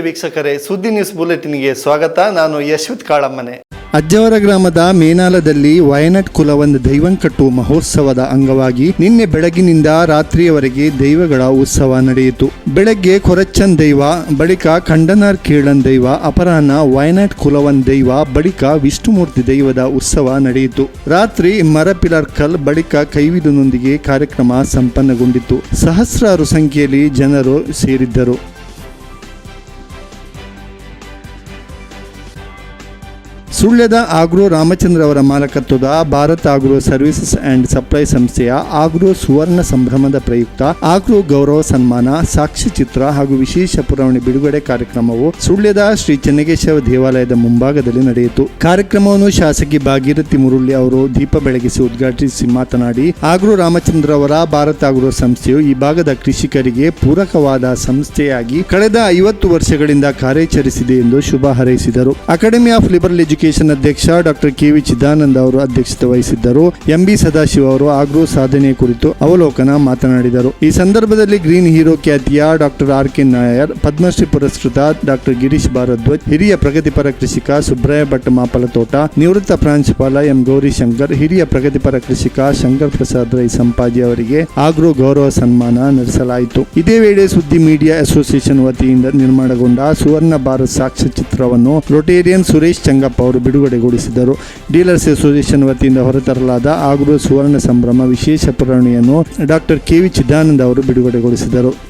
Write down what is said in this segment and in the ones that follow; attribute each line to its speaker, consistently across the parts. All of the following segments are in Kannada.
Speaker 1: ನಮಸ್ತೆ ವೀಕ್ಷಕರೇ, ಸುದ್ದಿ ನ್ಯೂಸ್ ಬುಲೆಟಿನ್ಗೆ ಸ್ವಾಗತ. ನಾನು ಯಶ್ವಿತ್ ಕಾಳಮ್ಮನೆ.
Speaker 2: ಅಜ್ಜವರ ಗ್ರಾಮದ ಮೇನಾಲದಲ್ಲಿ ವಯನಟ್ ಕುಲವಂದ್ ದೈವಂಕಟ್ಟು ಮಹೋತ್ಸವದ ಅಂಗವಾಗಿ ನಿನ್ನೆ ಬೆಳಗಿನಿಂದ ರಾತ್ರಿಯವರೆಗೆ ದೈವಗಳ ಉತ್ಸವ ನಡೆಯಿತು. ಬೆಳಗ್ಗೆ ಕೊರಚ್ಚನ್ ದೈವ, ಬಳಿಕ ಖಂಡನಾರ್ ಕೀಳನ್ ದೈವ, ಅಪರಾಹ್ನ ವಯನಟ್ ಕುಲವನ್ ದೈವ, ಬಳಿಕ ವಿಷ್ಣುಮೂರ್ತಿ ದೈವದ ಉತ್ಸವ ನಡೆಯಿತು. ರಾತ್ರಿ ಮರಪಿಲರ್ಕಲ್ ಬಳಿಕ ಕೈವಿದುನೊಂದಿಗೆ ಕಾರ್ಯಕ್ರಮ ಸಂಪನ್ನಗೊಂಡಿತು. ಸಹಸ್ರಾರು ಸಂಖ್ಯೆಯಲ್ಲಿ ಜನರು ಸೇರಿದ್ದರು. ಸುಳ್ಯದ ಆಗ್ರೋ ರಾಮಚಂದ್ರ ಅವರ ಮಾಲಕತ್ವದ Bharat agro services and supply ಸಂಸ್ಥೆಯ ಆಗ್ರೋ ಸುವರ್ಣ ಸಂಭ್ರಮದ ಪ್ರಯುಕ್ತ ಆಗ್ರೋ ಗೌರವ ಸನ್ಮಾನ ಸಾಕ್ಷ್ಯಚಿತ್ರ ಹಾಗೂ ವಿಶೇಷ ಪುರಾವಣೆ ಬಿಡುಗಡೆ ಕಾರ್ಯಕ್ರಮವು ಸುಳ್ಯದ ಶ್ರೀ ಚೆನ್ನಕೇಶವ ದೇವಾಲಯದ ಮುಂಭಾಗದಲ್ಲಿ ನಡೆಯಿತು. ಕಾರ್ಯಕ್ರಮವನ್ನು ಶಾಸಕಿ ಭಾಗೀರಥಿ ಮುರುಳಿ ಅವರು ದೀಪ ಬೆಳಗಿಸಿ ಉದ್ಘಾಟಿಸಿ ಮಾತನಾಡಿ, ಆಗ್ರೋ ರಾಮಚಂದ್ರ ಅವರ ಭಾರತ್ ಆಗ್ರೋ ಸಂಸ್ಥೆಯು ಈ ಭಾಗದ ಕೃಷಿಕರಿಗೆ ಪೂರಕವಾದ ಸಂಸ್ಥೆಯಾಗಿ ಕಳೆದ ಐವತ್ತು ವರ್ಷಗಳಿಂದ ಕಾರ್ಯಾಚರಿಸಿದೆ ಎಂದು ಶುಭ ಹಾರೈಸಿದರು. ಅಕಾಡೆಮಿ ಆಫ್ ಲಿಬರಲ್ ಎಜುಕೇಶನ್ ಅಧ್ಯಕ್ಷ ಡಾಕ್ಟರ್ ಕೆ ವಿ ಚಿದಾನಂದ ಅವರು ಅಧ್ಯಕ್ಷತೆ ವಹಿಸಿದ್ದರು. ಎಂಬಿ ಸದಾಶಿವ ಅವರು ಆಗ್ರೋ ಸಾಧನೆ ಕುರಿತು ಅವಲೋಕನ ಮಾತನಾಡಿದರು. ಈ ಸಂದರ್ಭದಲ್ಲಿ ಗ್ರೀನ್ ಹೀರೋ ಖ್ಯಾತಿಯ doctor R K Nair, Padmashri ಪುರಸ್ಕೃತ ಡಾಕ್ಟರ್ ಗಿರೀಶ್ ಭಾರದ್ವಾಜ್, ಹಿರಿಯ ಪ್ರಗತಿಪರ ಕೃಷಿಕ ಸುಬ್ರಾಯ ಭಟ್ ಮಾಪಲತೋಟ, ನಿವೃತ್ತ ಪ್ರಾಂಶುಪಾಲ ಎಂ ಗೌರಿಶಂಕರ್ ಹಿರಿಯ ಪ್ರಗತಿಪರ ಕೃಷಿಕ ಶಂಕರ್ ಪ್ರಸಾದ್ ರೈ ಸಂಪಾಜಿ ಅವರಿಗೆ ಆಗ್ರೋ ಗೌರವ ಸನ್ಮಾನ ನಡೆಸಲಾಯಿತು. ಇದೇ ವೇಳೆ ಸುದ್ದಿ ಮೀಡಿಯಾ ಅಸೋಸಿಯೇಷನ್ ವತಿಯಿಂದ ನಿರ್ಮಾಣಗೊಂಡ ಸುವರ್ಣ ಭಾರತ್ ಸಾಕ್ಷ್ಯಚಿತ್ರವನ್ನು ರೊಟೇರಿಯನ್ ಸುರೇಶ್ ಚಂಗಪ್ಪ ಅವರು ಬಿಡುಗಡೆಗೊಳಿಸಿದರು. ಡೀಲರ್ಸ್ ಅಸೋಸಿಯೇಷನ್ ವತಿಯಿಂದ ಹೊರತರಲಾದ ಆಗ್ರೋ ಸುವರ್ಣ ಸಂಭ್ರಮ ವಿಶೇಷ ಪುರಾಣಿಯನ್ನು ಡಾಕ್ಟರ್ ಕೆ ವಿ ಚಿದಾನಂದ ಅವರು ಬಿಡುಗಡೆಗೊಳಿಸಿದರು.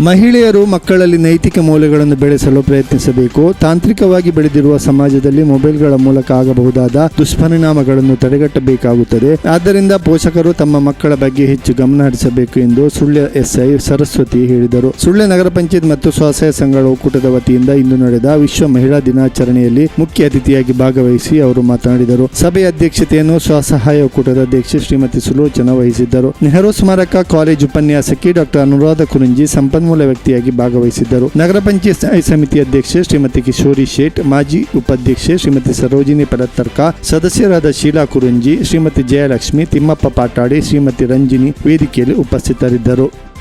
Speaker 2: ಮಹಿಳೆಯರು ಮಕ್ಕಳಲ್ಲಿ ನೈತಿಕ ಮೌಲ್ಯಗಳನ್ನು ಬೆಳೆಸಲು ಪ್ರಯತ್ನಿಸಬೇಕು. ತಾಂತ್ರಿಕವಾಗಿ ಬೆಳೆದಿರುವ ಸಮಾಜದಲ್ಲಿ ಮೊಬೈಲ್ಗಳ ಮೂಲಕ ಆಗಬಹುದಾದ ದುಷ್ಪರಿಣಾಮಗಳನ್ನು ತಡೆಗಟ್ಟಬೇಕಾಗುತ್ತದೆ. ಆದ್ದರಿಂದ ಪೋಷಕರು ತಮ್ಮ ಮಕ್ಕಳ ಬಗ್ಗೆ ಹೆಚ್ಚು ಗಮನ ಹರಿಸಬೇಕು ಎಂದು ಸುಳ್ಯ ಎಸ್ಐ ಸರಸ್ವತಿ ಹೇಳಿದರು. ಸುಳ್ಯ ನಗರ ಪಂಚಾಯತ್ ಮತ್ತು ಸ್ವಸಹಾಯ ಸಂಘಗಳ ಒಕ್ಕೂಟದ ವತಿಯಿಂದ ಇಂದು ನಡೆದ ವಿಶ್ವ ಮಹಿಳಾ ದಿನಾಚರಣೆಯಲ್ಲಿ ಮುಖ್ಯ ಅತಿಥಿಯಾಗಿ ಭಾಗವಹಿಸಿ ಅವರು ಮಾತನಾಡಿದರು. ಸಭೆಯ ಅಧ್ಯಕ್ಷತೆಯನ್ನು ಸ್ವಸಹಾಯ ಒಕ್ಕೂಟದ ಅಧ್ಯಕ್ಷೆ ಶ್ರೀಮತಿ ಸುಲೋಚನ ವಹಿಸಿದ್ದರು. ನೆಹರು ಸ್ಮಾರಕ ಕಾಲೇಜು ಉಪನ್ಯಾಸಕಿ ಡಾಕ್ಟರ್ ಅನುರಾಧ ಕುರುಂಜಿ ಸಂಪನ್ಮೂಲ ವ್ಯಕ್ತಿಯಾಗಿ ಭಾಗವಹಿಸಿದ್ದರು. ನಗರ ಪಂಚಾಯತ್ ಸ್ಥಾಯಿ ಸಮಿತಿ ಅಧ್ಯಕ್ಷೆ ಶ್ರೀಮತಿ ಕಿಶೋರಿ ಶೇಟ್, ಮಾಜಿ ಉಪಾಧ್ಯಕ್ಷೆ ಶ್ರೀಮತಿ ಸರೋಜಿನಿ ಪರತ್ತರ್ಕ, ಸದಸ್ಯರಾದ ಶೀಲಾ ಕುರುಂಜಿ, ಶ್ರೀಮತಿ ಜಯಲಕ್ಷ್ಮಿ, ತಿಮ್ಮಪ್ಪ ಪಾಟಾಡಿ, ಶ್ರೀಮತಿ ರಂಜಿನಿ ವೇದಿಕೆಯಲ್ಲಿ ಉಪಸ್ಥಿತರಿದ್ದರು.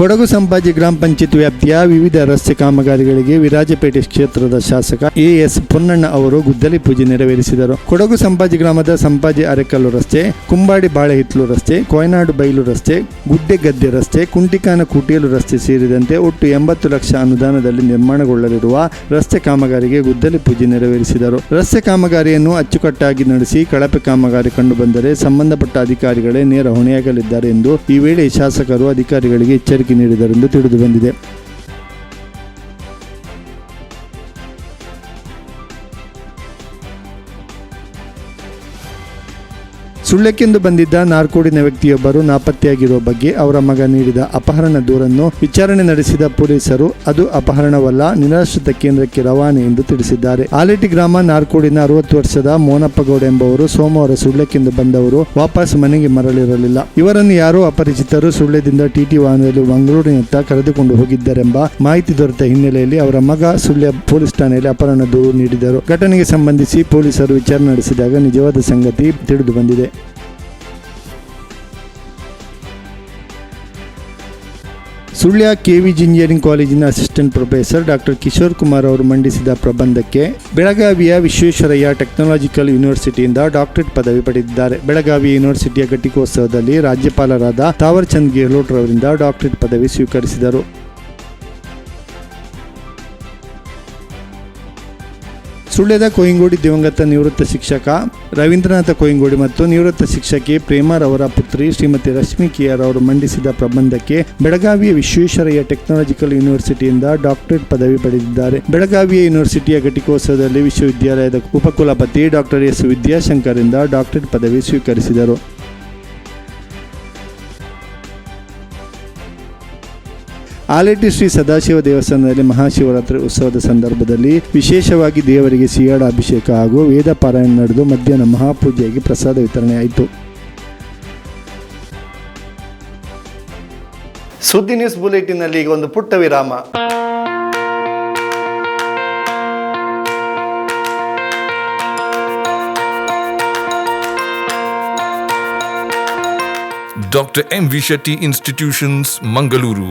Speaker 2: ಕೊಡಗು ಸಂಪಾಜಿ ಗ್ರಾಮ ಪಂಚಾಯತ್ ವ್ಯಾಪ್ತಿಯ ವಿವಿಧ ರಸ್ತೆ ಕಾಮಗಾರಿಗಳಿಗೆ ವಿರಾಜಪೇಟೆ ಕ್ಷೇತ್ರದ ಶಾಸಕ ಎಎಸ್ ಎಸ್ ಪೊನ್ನಣ್ಣ ಅವರು ಗುದ್ದಲಿ ಪೂಜೆ ನೆರವೇರಿಸಿದರು. ಕೊಡಗು ಸಂಪಾಜಿ ಗ್ರಾಮದ ಸಂಪಾಜಿ ಅರೆಕಲ್ಲು ರಸ್ತೆ, ಕುಂಬಾಡಿ ಬಾಳೆಹಿತ್ಲು ರಸ್ತೆ, ಕೊಯನಾಡು ಬೈಲು ರಸ್ತೆ, ಗುಡ್ಡೆಗದ್ದೆ ರಸ್ತೆ, ಕುಂಟಿಕಾನ ಕುಟಿಯಲು ರಸ್ತೆ ಸೇರಿದಂತೆ ಒಟ್ಟು ಎಂಬತ್ತು ಲಕ್ಷ ಅನುದಾನದಲ್ಲಿ ನಿರ್ಮಾಣಗೊಳ್ಳಲಿರುವ ರಸ್ತೆ ಕಾಮಗಾರಿಗೆ ಗುದ್ದಲಿ ಪೂಜೆ ನೆರವೇರಿಸಿದರು. ರಸ್ತೆ ಕಾಮಗಾರಿಯನ್ನು ಅಚ್ಚುಕಟ್ಟಾಗಿ ನಡೆಸಿ ಕಳಪೆ ಕಾಮಗಾರಿ ಕಂಡುಬಂದರೆ ಸಂಬಂಧಪಟ್ಟ ಅಧಿಕಾರಿಗಳೇ ನೇರ ಹೊಣೆಯಾಗಲಿದ್ದಾರೆ ಎಂದು ಈ ವೇಳೆ ಶಾಸಕರು ಅಧಿಕಾರಿಗಳಿಗೆ ಎಚ್ಚರಿಕೆ ನೀಡಿದರೆಂದು ತಿಳಿದು ಬಂದಿದೆ. ಸುಳ್ಯಕ್ಕೆಂದು ಬಂದಿದ್ದ ನಾರ್ಕೋಡಿನ ವ್ಯಕ್ತಿಯೊಬ್ಬರು ನಾಪತ್ತೆಯಾಗಿರುವ ಬಗ್ಗೆ ಅವರ ಮಗ ನೀಡಿದ ಅಪಹರಣ ದೂರನ್ನು ವಿಚಾರಣೆ ನಡೆಸಿದ ಪೊಲೀಸರು, ಅದು ಅಪಹರಣವಲ್ಲ, ನಿರಾಶ್ರಿತ ಕೇಂದ್ರಕ್ಕೆ ರವಾನೆ ಎಂದು ತಿಳಿಸಿದ್ದಾರೆ. ಆಲೇಟಿ ಗ್ರಾಮ ನಾರ್ಕೋಡಿನ ಅರವತ್ತು ವರ್ಷದ ಮೋನಪ್ಪಗೌಡ ಎಂಬುವರು ಸೋಮವಾರ ಸುಳ್ಳಕ್ಕೆಂದು ಬಂದವರು ವಾಪಸ್ ಮನೆಗೆ ಮರಳಿರಲಿಲ್ಲ. ಇವರನ್ನು ಯಾರೋ ಅಪರಿಚಿತರು ಸುಳ್ಯದಿಂದ ಟಿಟಿ ವಾಹನದಲ್ಲಿ ಮಂಗಳೂರಿನತ್ತ ಕರೆದುಕೊಂಡು ಹೋಗಿದ್ದರೆಂಬ ಮಾಹಿತಿ ದೊರೆತ ಹಿನ್ನೆಲೆಯಲ್ಲಿ ಅವರ ಮಗ ಸುಳ್ಯ ಪೊಲೀಸ್ ಠಾಣೆಯಲ್ಲಿ ಅಪಹರಣ ದೂರು ನೀಡಿದರು. ಘಟನೆಗೆ ಸಂಬಂಧಿಸಿ ಪೊಲೀಸರು ವಿಚಾರಣೆ ನಡೆಸಿದಾಗ ನಿಜವಾದ ಸಂಗತಿ ತಿಳಿದು ಬಂದಿದೆ ಸುಳ್ಯ ಕೆ ಇಂಜಿನಿಯರಿಂಗ್ ಕಾಲೇಜಿನ assistant professor doctor Kishore Kumar ಅವರು ಮಂಡಿಸಿದ ಪ್ರಬಂಧಕ್ಕೆ ಬೆಳಗಾವಿಯ ವಿಶ್ವೇಶ್ವರಯ್ಯ ಟೆಕ್ನಾಲಜಿಕಲ್ ಯೂನಿವರ್ಸಿಟಿಯಿಂದ ಡಾಕ್ಟರೇಟ್ ಪದವಿ ಪಡೆದಿದ್ದಾರೆ. ಬೆಳಗಾವಿ ಯೂನಿವರ್ಸಿಟಿಯ ಘಟಿಕೋತ್ಸವದಲ್ಲಿ ರಾಜ್ಯಪಾಲರಾದ ತಾವರ್ಚಂದ್ ಗೆಹ್ಲೋಟ್ ರವರಿಂದ ಡಾಕ್ಟರೇಟ್ ಪದವಿ ಸ್ವೀಕರಿಸಿದರು. ಸುಳ್ಯದ ಕೊಯಿಂಗೋಡಿ ದಿವಂಗತ ನಿವೃತ್ತ ಶಿಕ್ಷಕ, ರವೀಂದ್ರನಾಥ ಕೊಯಿಂಗೋಡಿ ಮತ್ತು ನಿವೃತ್ತ ಶಿಕ್ಷಕಿ ಪ್ರೇಮರ್ ಅವರ ಪುತ್ರಿ ಶ್ರೀಮತಿ ರಶ್ಮಿ ಕೆಆರ್ ಅವರು ಮಂಡಿಸಿದ ಪ್ರಬಂಧಕ್ಕೆ ಬೆಳಗಾವಿಯ ವಿಶ್ವೇಶ್ವರಯ್ಯ ಟೆಕ್ನಾಲಜಿಕಲ್ ಯೂನಿವರ್ಸಿಟಿಯಿಂದ ಡಾಕ್ಟರೇಟ್ ಪದವಿ ಪಡೆದಿದ್ದಾರೆ. ಬೆಳಗಾವಿಯ ಯೂನಿವರ್ಸಿಟಿಯ ಘಟಿಕೋತ್ಸವದಲ್ಲಿ ವಿಶ್ವವಿದ್ಯಾಲಯದ ಉಪಕುಲಪತಿ ಡಾಕ್ಟರ್ ಎಸ್ ವಿದ್ಯಾಶಂಕರಿಂದ ಡಾಕ್ಟರೇಟ್ ಪದವಿ ಸ್ವೀಕರಿಸಿದರು. ಆಲೇಟಿ ಶ್ರೀ ಸದಾಶಿವ ದೇವಸ್ಥಾನದಲ್ಲಿ ಮಹಾಶಿವರಾತ್ರಿ ಉತ್ಸವದ ಸಂದರ್ಭದಲ್ಲಿ ವಿಶೇಷವಾಗಿ ದೇವರಿಗೆ ಸಿಯಾಡ ಅಭಿಷೇಕ ಹಾಗೂ ವೇದ ಪಾರಾಯಣ ನಡೆದು ಮಧ್ಯಾಹ್ನ ಮಹಾಪೂಜೆಯಾಗಿ ಪ್ರಸಾದ ವಿತರಣೆಯಾಯಿತು
Speaker 1: ಸುದ್ದಿ ನ್ಯೂಸ್ ಬುಲೆಟಿನಲ್ಲಿ ಈಗ ಒಂದು ಪುಟ್ಟ ವಿರಾಮ.
Speaker 3: Doctor M V Shetty institutions Mangaluru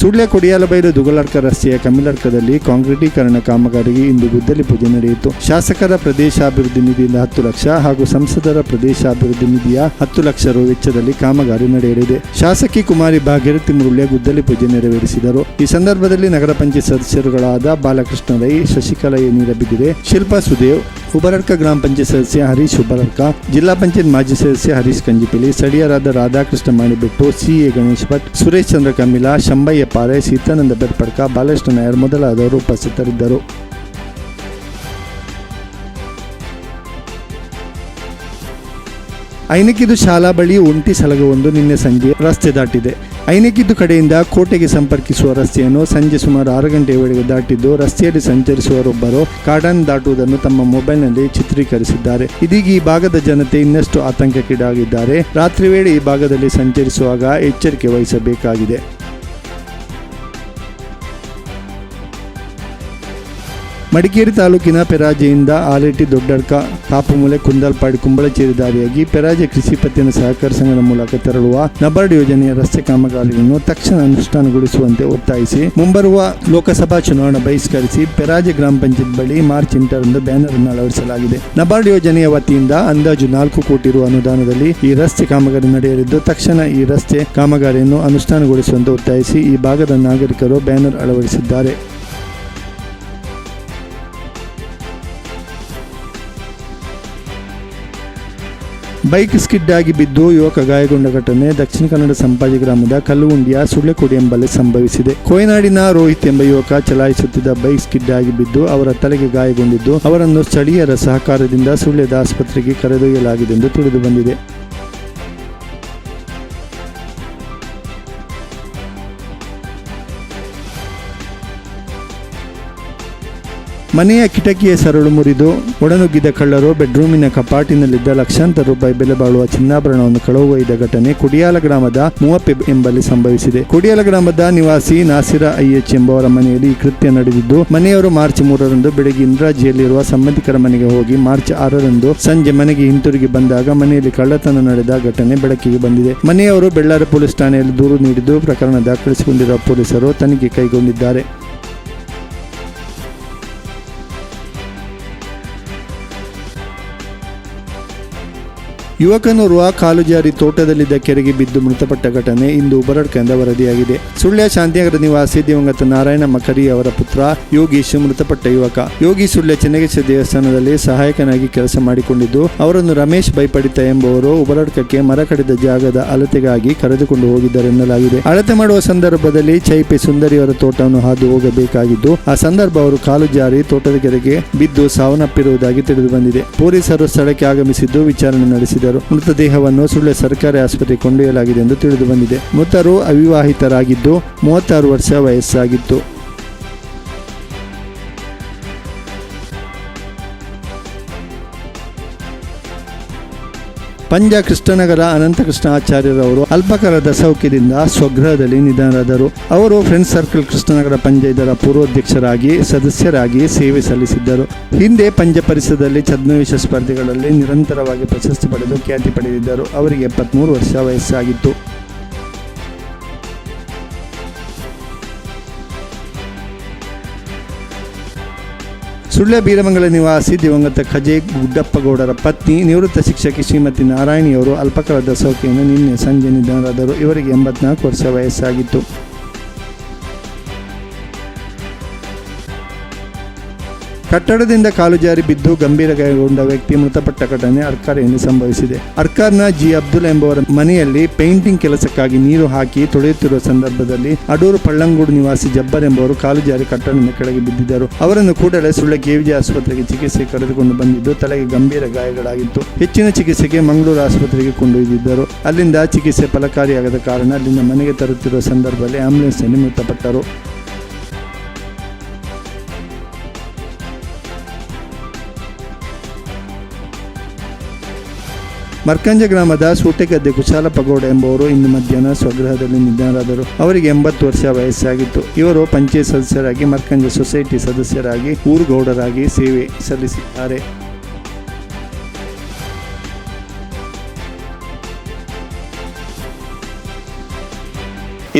Speaker 2: Sullia Kodialbail ದುಗಲರ್ಕ ರಸ್ತೆಯ ಕಮಿಲಡ್ಕದಲ್ಲಿ ಕಾಂಕ್ರೀಟೀಕರಣ ಕಾಮಗಾರಿಗೆ ಇಂದು ಗುದ್ದಲಿ ಪೂಜೆ ನಡೆಯಿತು. ಶಾಸಕರ ಪ್ರದೇಶಾಭಿವೃದ್ಧಿ ನಿಧಿಯಿಂದ ಹತ್ತು ಲಕ್ಷ ಹಾಗೂ ಸಂಸದರ ಪ್ರದೇಶಾಭಿವೃದ್ಧಿ ನಿಧಿಯ ಹತ್ತು ಲಕ್ಷ ರು ವೆಚ್ಚದಲ್ಲಿ ಕಾಮಗಾರಿ ನಡೆಯಲಿದೆ. ಶಾಸಕಿ ಕುಮಾರಿ ಭಾಗೀರಥಿ ಮುರುಳ್ಯ ಗುದ್ದಲಿ ಪೂಜೆ ನೆರವೇರಿಸಿದರು. ಈ ಸಂದರ್ಭದಲ್ಲಿ ನಗರ ಪಂಚಾಯತ್ ಸದಸ್ಯರುಗಳಾದ ಬಾಲಕೃಷ್ಣ ರೈ, ಶಶಿಕಲಾ ನೀರಬಿದ್ದಿದೆ ಶಿಲ್ಪಾ ಸುದೇವ್ ಉಬರಡ್ಕ ಗ್ರಾಮ ಪಂಚಾಯತ್ ಸದಸ್ಯ ಹರೀಶ್ ಉಬರಡ್ಕ ಜಿಲ್ಲಾ ಪಂಚಾಯತ್ ಮಾಜಿ ಸದಸ್ಯ ಹರೀಶ್ ಕಂಜಿಪಿಲಿ ಸ್ಥಳೀಯರಾದ ರಾಧಾಕೃಷ್ಣ ಮಾಣಿಬೆಟ್ಟು ಸಿಎ ಗಣೇಶ್ ಭಟ್, ಸುರೇಶ್ ಚಂದ್ರ ಕಮಿಲಾ ಶಂಬಯ್ಯ ಪಾರೆ ಸೀತಾನಂದ ಬೆರ್ಪಡ್ಕ ಬಾಲಕೃಷ್ಣ ನಾಯರ್ ಮೊದಲಾದವರು ಉಪಸ್ಥಿತರಿದ್ದರು. ಐನಕಿದು ಶಾಲಾ ಬಳಿ ಒಂಟಿ ಸಲಗವೊಂದು ನಿನ್ನೆ ಸಂಜೆ ರಸ್ತೆ ದಾಟಿದೆ. ಐನಕಿದ್ದು ಕಡೆಯಿಂದ ಕೋಟೆಗೆ ಸಂಪರ್ಕಿಸುವ ರಸ್ತೆಯನ್ನು ಸಂಜೆ ಸುಮಾರು ಆರು ಗಂಟೆಯ ವೇಳೆಗೆ ದಾಟಿದ್ದು, ರಸ್ತೆಯಲ್ಲಿ ಸಂಚರಿಸುವರೊಬ್ಬರು ಕಾಡನ್ ದಾಟುವುದನ್ನು ತಮ್ಮ ಮೊಬೈಲ್ನಲ್ಲಿ ಚಿತ್ರೀಕರಿಸಿದ್ದಾರೆ. ಇದೀಗ ಈ ಭಾಗದ ಜನತೆ ಇನ್ನಷ್ಟು ಆತಂಕಕ್ಕೀಡಾಗಿದ್ದಾರೆ. ರಾತ್ರಿ ವೇಳೆ ಈ ಭಾಗದಲ್ಲಿ ಸಂಚರಿಸುವಾಗ ಎಚ್ಚರಿಕೆ ವಹಿಸಬೇಕಾಗಿದೆ. ಮಡಿಕೇರಿ ತಾಲೂಕಿನ ಪೆರಾಜೆಯಿಂದ ಆಲೇಟಿ ದೊಡ್ಡಡ್ಕ ಕಾಪುಮೂಲೆ ಕುಂದಲ್ಪಾಡಿ, ಕುಂಬಳಚೇರಿ ದಾರಿಯಾಗಿ ಪೆರಾಜೆ ಕೃಷಿ ಪತ್ತಿನ ಸಹಕಾರ ಸಂಘದ ಮೂಲಕ ತೆರಳುವ ನಬಾರ್ಡ್ ಯೋಜನೆಯ ರಸ್ತೆ ಕಾಮಗಾರಿಯನ್ನು ತಕ್ಷಣ ಅನುಷ್ಠಾನಗೊಳಿಸುವಂತೆ ಒತ್ತಾಯಿಸಿ ಮುಂಬರುವ ಲೋಕಸಭಾ ಚುನಾವಣೆ ಬಹಿಷ್ಕರಿಸಿ ಪೆರಾಜೆ ಗ್ರಾಮ ಪಂಚಾಯತ್ ಬಳಿ ಮಾರ್ಚ್ ಎಂಟರಂದು ಬ್ಯಾನರ್ ಅನ್ನು ಅಳವಡಿಸಲಾಗಿದೆ. ನಬಾರ್ಡ್ ಯೋಜನೆಯ ವತಿಯಿಂದ ಅಂದಾಜು ನಾಲ್ಕು ಕೋಟಿ ರು ಅನುದಾನದಲ್ಲಿ ಈ ರಸ್ತೆ ಕಾಮಗಾರಿ ನಡೆಯಲಿದ್ದು, ತಕ್ಷಣ ಈ ರಸ್ತೆ ಕಾಮಗಾರಿಯನ್ನು ಅನುಷ್ಠಾನಗೊಳಿಸುವಂತೆ ಒತ್ತಾಯಿಸಿ ಈ ಭಾಗದ ನಾಗರಿಕರು ಬ್ಯಾನರ್ ಅಳವಡಿಸಿದ್ದಾರೆ. ಬೈಕ್ ಸ್ಕಿಡ್ ಆಗಿ ಬಿದ್ದು ಯುವಕ ಗಾಯಗೊಂಡ ಘಟನೆ ದಕ್ಷಿಣ ಕನ್ನಡ ಸಂಪಾಜಿ ಗ್ರಾಮದ ಕಲ್ಲುಗುಂಡಿಯ ಸುಳ್ಳೆಕೊಡಿ ಎಂಬಲ್ಲಿ ಸಂಭವಿಸಿದೆ. ಕೊಯ್ನಾಡಿನ ರೋಹಿತ್ ಎಂಬ ಯುವಕ ಚಲಾಯಿಸುತ್ತಿದ್ದ ಬೈಕ್ ಸ್ಕಿಡ್ ಆಗಿ ಬಿದ್ದು ಅವರ ತಲೆಗೆ ಗಾಯಗೊಂಡಿದ್ದು, ಅವರನ್ನು ಸ್ಥಳೀಯರ ಸಹಕಾರದಿಂದ ಸುಳ್ಯದ ಆಸ್ಪತ್ರೆಗೆ ಕರೆದೊಯ್ಯಲಾಗಿದೆ ಎಂದು ತಿಳಿದು ಬಂದಿದೆ. ಮನೆಯ ಕಿಟಕಿಯ ಸರಳು ಮುರಿದು ಒಡನುಗ್ಗಿದ ಕಳ್ಳರು ಬೆಡ್ರೂಮಿನ ಕಪಾಟಿನಲ್ಲಿದ್ದ ಲಕ್ಷಾಂತರ ರೂಪಾಯಿ ಬೆಲೆ ಬಾಳುವ ಚಿನ್ನಾಭರಣವನ್ನು ಒಯ್ದ ಘಟನೆ ಕುಡಿಯಾಲ ಗ್ರಾಮದ ಮೂವಪ್ಪೆ ಎಂಬಲ್ಲಿ ಸಂಭವಿಸಿದೆ. ಕುಡಿಯಾಲ ಗ್ರಾಮದ ನಿವಾಸಿ ನಾಸಿರ ಐಎಚ್ ಎಂಬುವರ ಮನೆಯಲ್ಲಿ ಈ ಕೃತ್ಯ ನಡೆದಿದ್ದು, ಮನೆಯವರು ಮಾರ್ಚ್ ಮೂರರಂದು ಬೆಳಗ್ಗೆ ಇಂದ್ರಾಜಿಯಲ್ಲಿರುವ ಸಂಬಂಧಿಕರ ಮನೆಗೆ ಹೋಗಿ ಮಾರ್ಚ್ ಆರರಂದು ಸಂಜೆ ಮನೆಗೆ ಹಿಂತಿರುಗಿ ಬಂದಾಗ ಮನೆಯಲ್ಲಿ ಕಳ್ಳತನ ನಡೆದ ಘಟನೆ ಬೆಳಕಿಗೆ ಬಂದಿದೆ. ಮನೆಯವರು ಬೆಳ್ಳಾರಿ ಪೊಲೀಸ್ ಠಾಣೆಯಲ್ಲಿ ದೂರು ನೀಡಿದ್ದು ಪ್ರಕರಣ ದಾಖಲಿಸಿಕೊಂಡಿರುವ ಪೊಲೀಸರು ತನಿಖೆ ಕೈಗೊಂಡಿದ್ದಾರೆ. ಯುವಕನೋರ್ವ ಕಾಲು ಜಾರಿ ತೋಟದಲ್ಲಿದ್ದ ಕೆರೆಗೆ ಬಿದ್ದು ಮೃತಪಟ್ಟ ಘಟನೆ ಇಂದು ಬರಡ್ಕಂದ ವರದಿಯಾಗಿದೆ. ಸುಳ್ಯ ಶಾಂತಿನಗರ ನಿವಾಸಿ ದಿವಂಗತ ನಾರಾಯಣ ಮಕರಿ ಅವರ ಪುತ್ರ ಯೋಗೀಶ್ ಮೃತಪಟ್ಟ ಯುವಕ. ಯೋಗಿ ಸುಳ್ಯ ಚೆನ್ನಗೇಶ ದೇವಸ್ಥಾನದಲ್ಲಿ ಸಹಾಯಕನಾಗಿ ಕೆಲಸ ಮಾಡಿಕೊಂಡಿದ್ದು, ಅವರನ್ನು ರಮೇಶ್ ಭೈಪಡಿತ ಎಂಬುವರು ಉಬರಡ್ಕಕ್ಕೆ ಮರ ಕಡಿದ ಜಾಗದ ಅಳತೆಗಾಗಿ ಕರೆದುಕೊಂಡು ಹೋಗಿದ್ದಾರೆ ಎನ್ನಲಾಗಿದೆ ಅಳತೆ ಮಾಡುವ ಸಂದರ್ಭದಲ್ಲಿ ಚೈಪೆ ಸುಂದರಿಯವರ ತೋಟವನ್ನು ಹಾದು ಹೋಗಬೇಕಾಗಿದ್ದು, ಆ ಸಂದರ್ಭ ಅವರು ಕಾಲು ಜಾರಿ ತೋಟದ ಕೆರೆಗೆ ಬಿದ್ದು ಸಾವನ್ನಪ್ಪಿರುವುದಾಗಿ ತಿಳಿದು ಬಂದಿದೆ. ಪೊಲೀಸರು ಸ್ಥಳಕ್ಕೆ ಆಗಮಿಸಿದ್ದು ವಿಚಾರಣೆ ನಡೆಸಿದರು ಮೃತದೇಹವನ್ನು ಸುಳ್ಯ ಸರ್ಕಾರಿ ಆಸ್ಪತ್ರೆಗೆ ಕೊಂಡೊಯ್ಯಲಾಗಿದೆ ಎಂದು ತಿಳಿದು ಬಂದಿದೆ. ಮೃತರು ಅವಿವಾಹಿತರಾಗಿದ್ದು ಮೂವತ್ತಾರು ವರ್ಷ ವಯಸ್ಸಾಗಿತ್ತು. ಪಂಜ ಕೃಷ್ಣನಗರ ಅನಂತ ಆಚಾರ್ಯರವರು ಅಲ್ಪಕರದ ಸೌಖ್ಯದಿಂದ ಸ್ವಗೃಹದಲ್ಲಿ ನಿಧನರಾದರು. ಅವರು ಫ್ರೆಂಡ್ಸ್ ಸರ್ಕಲ್ ಕೃಷ್ಣನಗರ ಪಂಜ ಇದರ ಪೂರ್ವಾಧ್ಯಕ್ಷರಾಗಿ, ಸದಸ್ಯರಾಗಿ ಸೇವೆ ಸಲ್ಲಿಸಿದ್ದರು. ಹಿಂದೆ ಪಂಜ ಪರಿಸರದಲ್ಲಿ ಛದ್ಮವೇಶ ಸ್ಪರ್ಧೆಗಳಲ್ಲಿ ನಿರಂತರವಾಗಿ ಪ್ರಶಸ್ತಿ ಪಡೆದು ಖ್ಯಾತಿ ಪಡೆದಿದ್ದರು. ಅವರಿಗೆ ಎಪ್ಪತ್ಮೂರು ವರ್ಷ ವಯಸ್ಸಾಗಿತ್ತು. ಸುಳ್ಯ ಬೀರಮಂಗಲ ನಿವಾಸಿ ದಿವಂಗತ ಖಜೆ ಗುಡ್ಡಪ್ಪಗೌಡರ ಪತ್ನಿ, ನಿವೃತ್ತ ಶಿಕ್ಷಕಿ ಶ್ರೀಮತಿ ನಾರಾಯಣಿಯವರು ಅಲ್ಪಕಾಲದ ಸೌಖ್ಯವನ್ನು ನಿನ್ನೆ ಸಂಜೆ ನಿಧನರಾದರು. ಇವರಿಗೆ ಎಂಬತ್ನಾಲ್ಕು ವರ್ಷ ವಯಸ್ಸಾಗಿತ್ತು. ಕಟ್ಟಡದಿಂದ ಕಾಲು ಜಾರಿ ಬಿದ್ದು ಗಂಭೀರ ಗಾಯಗೊಂಡ ವ್ಯಕ್ತಿ ಮೃತಪಟ್ಟ ಘಟನೆ ಅರ್ಕಾರಿಯಲ್ಲಿ ಸಂಭವಿಸಿದೆ. ಅರ್ಕಾರ್ನ ಜಿ. ಅಬ್ದುಲ್ ಎಂಬುವರ ಮನೆಯಲ್ಲಿ ಪೇಂಟಿಂಗ್ ಕೆಲಸಕ್ಕಾಗಿ ನೀರು ಹಾಕಿ ತೊಳೆಯುತ್ತಿರುವ ಸಂದರ್ಭದಲ್ಲಿ ಅಡೂರು ಪಳ್ಳಂಗೂಡು ನಿವಾಸಿ ಜಬ್ಬರ್ ಎಂಬುವರು ಕಾಲು ಜಾರಿ ಕಟ್ಟಡದಿಂದ ಕೆಳಗೆ ಬಿದ್ದಿದ್ದರು. ಅವರನ್ನು ಕೂಡಲೇ ಸುಳ್ಳ ಕೆವಿಜಿ ಆಸ್ಪತ್ರೆಗೆ ಚಿಕಿತ್ಸೆ ಕರೆದುಕೊಂಡು ಬಂದಿದ್ದು ತಲೆಗೆ ಗಂಭೀರ ಗಾಯಗಳಾಗಿತ್ತು. ಹೆಚ್ಚಿನ ಚಿಕಿತ್ಸೆಗೆ ಮಂಗಳೂರು ಆಸ್ಪತ್ರೆಗೆ ಕೊಂಡೊಯ್ದಿದ್ದರು. ಅಲ್ಲಿಂದ ಚಿಕಿತ್ಸೆ ಫಲಕಾರಿಯಾಗದ ಕಾರಣ ಅಲ್ಲಿಂದ ಮನೆಗೆ ತರುತ್ತಿರುವ ಸಂದರ್ಭದಲ್ಲಿ ಆಂಬ್ಯುಲೆನ್ಸ್ನಲ್ಲಿ ಮೃತಪಟ್ಟರು. ಮರ್ಕಂಜ ಗ್ರಾಮದ ಸೂಟೆಗದ್ದೆ ಕುಶಾಲಪ್ಪಗೌಡ ಎಂಬುವರು ಇಂದು ಮಧ್ಯಾಹ್ನ ಸ್ವಗೃಹದಲ್ಲಿ ನಿಧನರಾದರು. ಅವರಿಗೆ ಎಂಬತ್ತು ವರ್ಷ ವಯಸ್ಸಾಗಿತ್ತು. ಇವರು ಪಂಚಾಯತ್ ಸದಸ್ಯರಾಗಿ, ಮರ್ಕಂಜ ಸೊಸೈಟಿ ಸದಸ್ಯರಾಗಿ, ಊರುಗೌಡರಾಗಿ ಸೇವೆ ಸಲ್ಲಿಸಿದ್ದಾರೆ.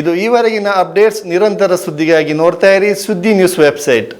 Speaker 2: ಇದು ಈವರೆಗಿನ ಅಪ್ಡೇಟ್ಸ್ ನಿರಂತರ ಸುದ್ದಿಗಾಗಿ ನೋಡ್ತಾ ಇರಿ ಸುದ್ದಿ ನ್ಯೂಸ್ ವೆಬ್ಸೈಟ್.